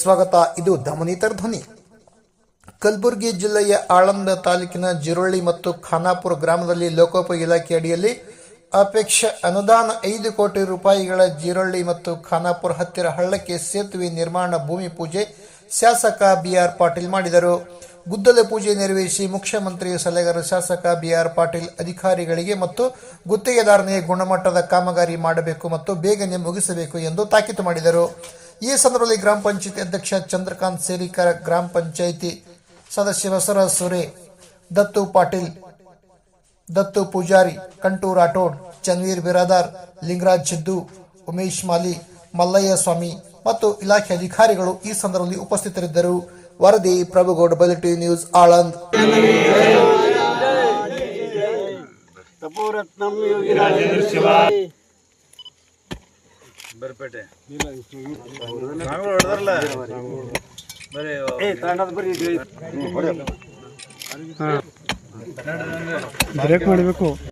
ಸ್ವಾಗತ. ಇದು ದಮನಿತರ್ ಧ್ವನಿ. ಕಲಬುರಗಿ ಜಿಲ್ಲೆಯ ಆಳಂದ ತಾಲೂಕಿನ ಜಿರೊಳ್ಳಿ ಮತ್ತು ಖಾನಾಪುರ ಗ್ರಾಮದಲ್ಲಿ ಲೋಕೋಪಯೋಗಿ ಇಲಾಖೆ ಅಡಿಯಲ್ಲಿ ಅಪೇಕ್ಷ ಅನುದಾನ ಐದು ಕೋಟಿ ರೂಪಾಯಿಗಳ ಜಿರೊಳ್ಳಿ ಮತ್ತು ಖಾನಾಪುರ ಹತ್ತಿರ ಹಳ್ಳಕ್ಕೆ ಸೇತುವೆ ನಿರ್ಮಾಣ, ಭೂಮಿ ಪೂಜೆ ಶಾಸಕ ಬಿಆರ್ ಪಾಟೀಲ್ ಮಾಡಿದರು. ಗುದ್ದಲ ಪೂಜೆ ನೆರವೇರಿಸಿ ಮುಖ್ಯಮಂತ್ರಿ ಸಲಹೆಗಾರ ಶಾಸಕ ಬಿಆರ್ ಪಾಟೀಲ್ ಅಧಿಕಾರಿಗಳಿಗೆ ಮತ್ತು ಗುತ್ತಿಗೆದಾರನಿಗೆ ಗುಣಮಟ್ಟದ ಕಾಮಗಾರಿ ಮಾಡಬೇಕು ಮತ್ತು ಬೇಗನೆ ಮುಗಿಸಬೇಕು ಎಂದು ತಾಕೀತು ಮಾಡಿದರು. ಈ ಸಂದರ್ಭದಲ್ಲಿ ಗ್ರಾಮ ಪಂಚಾಯತಿ ಅಧ್ಯಕ್ಷ ಚಂದ್ರಕಾಂತ್ ಸೇರಿಕರ ಗ್ರಾಮ ಪಂಚಾಯಿತಿ ಸದಸ್ಯ ಬಸವರಾಜ್ ಸುರೆ, ದತ್ತು ಪಾಟೀಲ್, ದತ್ತು ಪೂಜಾರಿ ಕಂಟೂ ರಾಠೋಡ್ ಚನ್ವೀರ್ ಬಿರಾದಾರ್, ಲಿಂಗರಾಜ್ ಸಿದ್ದು, ಉಮೇಶ್ ಮಾಲಿ, ಮಲ್ಲಯ್ಯ ಸ್ವಾಮಿ ಮತ್ತು ಇಲಾಖೆ ಅಧಿಕಾರಿಗಳು ಈ ಸಂದರ್ಭದಲ್ಲಿ ಉಪಸ್ಥಿತರಿದ್ದರು. ವರದಿ ಪ್ರಭುಗೌಡ ಬಲಿಟಿ ನ್ಯೂಸ್ ಆಳಂದ್. ಬ್ರೇಕ್ ಯೋಗಿ